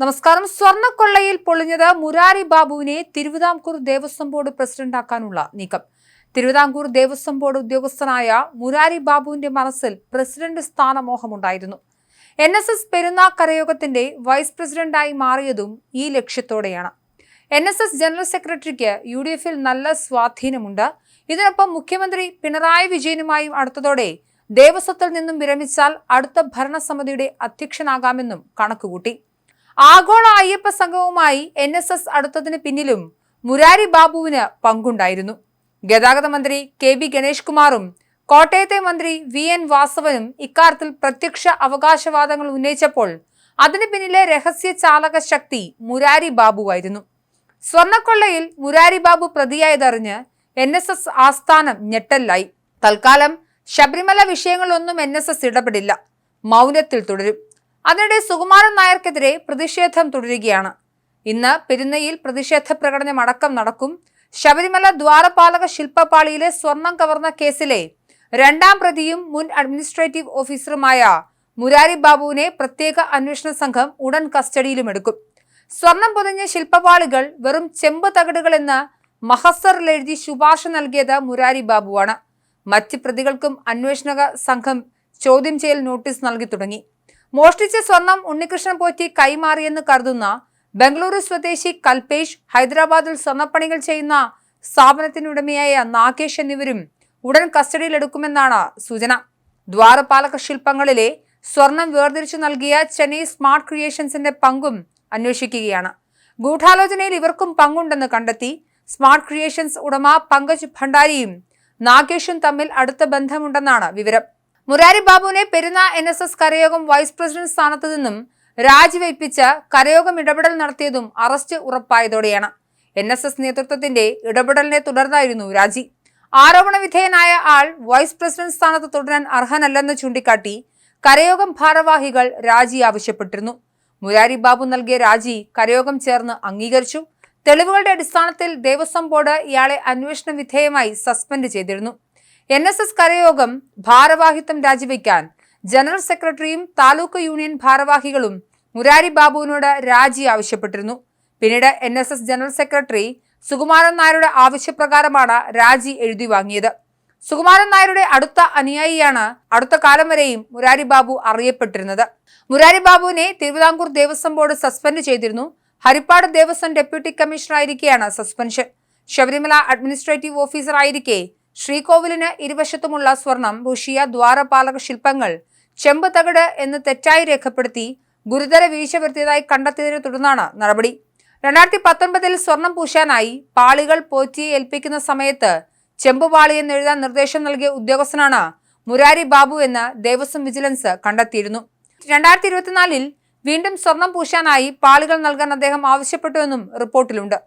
നമസ്കാരം. സ്വർണക്കൊള്ളയിൽ പൊളിഞ്ഞത് മുരാരി ബാബുവിനെ തിരുവിതാംകൂർ ദേവസ്വം ബോർഡ് പ്രസിഡന്റാക്കാനുള്ള നീക്കം. തിരുവിതാംകൂർ ദേവസ്വം ബോർഡ് ഉദ്യോഗസ്ഥനായ മുരാരി ബാബുവിന്റെ മനസ്സിൽ പ്രസിഡന്റ് സ്ഥാനമോഹമുണ്ടായിരുന്നു. എൻ എസ് എസ് പെരുന്നാക്കരയോഗത്തിന്റെ വൈസ് പ്രസിഡന്റായി മാറിയതും ഈ ലക്ഷ്യത്തോടെയാണ്. എൻ എസ് എസ് ജനറൽ സെക്രട്ടറിക്ക് യു ഡി എഫിൽ നല്ല സ്വാധീനമുണ്ട്. ഇതിനൊപ്പം മുഖ്യമന്ത്രി പിണറായി വിജയനുമായും അടുത്തതോടെ ദേവസ്വത്തിൽ നിന്നും വിരമിച്ചാൽ അടുത്ത ഭരണസമിതിയുടെ അധ്യക്ഷനാകാമെന്നും കണക്കുകൂട്ടി. ആഗോള അയ്യപ്പ സംഘവുമായി എൻ എസ് എസ് അടുത്തതിന് പിന്നിലും മുരാരി ബാബുവിന് പങ്കുണ്ടായിരുന്നു. ഗതാഗത മന്ത്രി കെ ബി ഗണേഷ് കുമാറും കോട്ടയത്തെ മന്ത്രി വി എൻ വാസവനും ഇക്കാര്യത്തിൽ പ്രത്യക്ഷ അവകാശവാദങ്ങൾ ഉന്നയിച്ചപ്പോൾ അതിന് പിന്നിലെ രഹസ്യ ചാലക ശക്തി മുരാരി ബാബുവായിരുന്നു. സ്വർണക്കൊള്ളയിൽ മുരാരി ബാബു പ്രതിയായതറിഞ്ഞ് എൻ എസ് എസ് ആസ്ഥാനം ഞെട്ടലായി തൽക്കാലം ശബരിമല വിഷയങ്ങളൊന്നും എൻ എസ് എസ് ഇടപെടില്ല. മൗനത്തിൽ തുടരും. അതിനിടെ സുകുമാരൻ നായർക്കെതിരെ പ്രതിഷേധം തുടരുകയാണ്. ഇന്ന് പെരുന്നയിൽ പ്രതിഷേധ പ്രകടനം അടക്കം നടക്കും. ശബരിമല ദ്വാരപാലക ശില്പപാളിയിലെ സ്വർണം കവർന്ന കേസിലെ രണ്ടാം പ്രതിയും മുൻ അഡ്മിനിസ്ട്രേറ്റീവ് ഓഫീസറുമായ മുരാരി ബാബുവിനെ പ്രത്യേക അന്വേഷണ സംഘം ഉടൻ കസ്റ്റഡിയിലുമെടുക്കും സ്വർണം പൊതിഞ്ഞ ശില്പപാളികൾ വെറും ചെമ്പ് തകിടുകളെന്ന് മഹസറിൽ എഴുതി ശുപാർശ നൽകിയത് മുരാരി ബാബുവാണ്. മറ്റ് പ്രതികൾക്കും അന്വേഷണ സംഘം ചോദ്യം ചെയ്യൽ നോട്ടീസ് നൽകി തുടങ്ങി. മോഷ്ടിച്ച സ്വർണം ഉണ്ണികൃഷ്ണൻ പോറ്റി കൈമാറിയെന്ന് കരുതുന്ന ബംഗളൂരു സ്വദേശി കൽപേഷ് ഹൈദരാബാദിൽ സ്വർണപ്പണികൾ ചെയ്യുന്ന സ്ഥാപനത്തിനുടമയായ നാഗേഷ് എന്നിവരും ഉടൻ കസ്റ്റഡിയിലെടുക്കുമെന്നാണ് സൂചന. ദ്വാരപാലക ശില്പങ്ങളിലെ സ്വർണം വേർതിരിച്ചു നൽകിയ ചെന്നൈ സ്മാർട്ട് ക്രിയേഷൻസിന്റെ പങ്കും അന്വേഷിക്കുകയാണ്. ഗൂഢാലോചനയിൽ ഇവർക്കും പങ്കുണ്ടെന്ന് കണ്ടെത്തി സ്മാർട്ട് ക്രിയേഷൻസ് ഉടമ പങ്കജ് ഭണ്ഡാരിയും നാഗേഷും തമ്മിൽ അടുത്ത ബന്ധമുണ്ടെന്നാണ് വിവരം. മുരാരി ബാബുവിനെ പെരുന്ന എൻ എസ് എസ് കരയോഗം വൈസ് പ്രസിഡന്റ് സ്ഥാനത്ത് നിന്നും രാജിവയ്പ്പിച്ച് കരയോഗം ഇടപെടൽ നടത്തിയതും അറസ്റ്റ് ഉറപ്പായതോടെയാണ്. എൻ എസ് എസ് നേതൃത്വത്തിന്റെ ഇടപെടലിനെ തുടർന്നായിരുന്നു രാജി. ആരോപണ വിധേയനായ ആൾ വൈസ് പ്രസിഡന്റ് സ്ഥാനത്ത് തുടരാൻ അർഹനല്ലെന്ന് ചൂണ്ടിക്കാട്ടി കരയോഗം ഭാരവാഹികൾ രാജി ആവശ്യപ്പെട്ടിരുന്നു. മുരാരി ബാബു നൽകിയ രാജി കരയോഗം ചേർന്ന് അംഗീകരിച്ചു. തെളിവുകളുടെ അടിസ്ഥാനത്തിൽ ദേവസ്വം ബോർഡ് ഇയാളെ അന്വേഷണ വിധേയമായി സസ്പെൻഡ് ചെയ്തിരുന്നു. എൻ എസ് എസ് കരയോഗം ഭാരവാഹിത്വം രാജിവെക്കാൻ. ജനറൽ സെക്രട്ടറിയും താലൂക്ക് യൂണിയൻ ഭാരവാഹികളും മുരാരി ബാബുവിനോട് രാജി ആവശ്യപ്പെട്ടിരുന്നു. പിന്നീട് N S S general secretary Sukumaran നായരുടെ ആവശ്യപ്രകാരമാണ് രാജി എഴുതി വാങ്ങിയത്. സുകുമാരൻ നായരുടെ അടുത്ത അനുയായിയാണ് അടുത്ത കാലം വരെയും മുരാരി ബാബു അറിയപ്പെട്ടിരുന്നത്. മുരാരി ബാബുവിനെ തിരുവിതാംകൂർ ദേവസ്വം ബോർഡ് സസ്പെൻഡ് ചെയ്തിരുന്നു. ഹരിപ്പാട് ദേവസ്വം ഡെപ്യൂട്ടി കമ്മീഷണറായിരിക്കെയാണ് സസ്പെൻഷൻ. ശബരിമല അഡ്മിനിസ്ട്രേറ്റീവ് ഓഫീസർ ആയിരിക്കെ ശ്രീകോവിലിന് ഇരുവശത്തുമുള്ള സ്വർണം ഭൂഷിയ ദ്വാരപാലക ശില്പങ്ങൾ ചെമ്പ് തകട് എന്ന് തെറ്റായി രേഖപ്പെടുത്തി ഗുരുതര വീഴ്ച വരുത്തിയതായി കണ്ടെത്തിയതിനെ തുടർന്നാണ് നടപടി. രണ്ടായിരത്തി പത്തൊൻപതിൽ സ്വർണം പൂശാനായി പാളികൾ പോറ്റിയെ ഏൽപ്പിക്കുന്ന സമയത്ത് ചെമ്പുപാളി എന്ന് എഴുതാൻ നിർദ്ദേശം നൽകിയ ഉദ്യോഗസ്ഥനാണ് മുരാരി ബാബു എന്ന് ദേവസ്വം വിജിലൻസ് കണ്ടെത്തിയിരുന്നു. രണ്ടായിരത്തി ഇരുപത്തിനാലിൽ വീണ്ടും സ്വർണം പൂശാനായി പാളികൾ നൽകാൻ അദ്ദേഹം ആവശ്യപ്പെട്ടുവെന്നും റിപ്പോർട്ടിലുണ്ട്.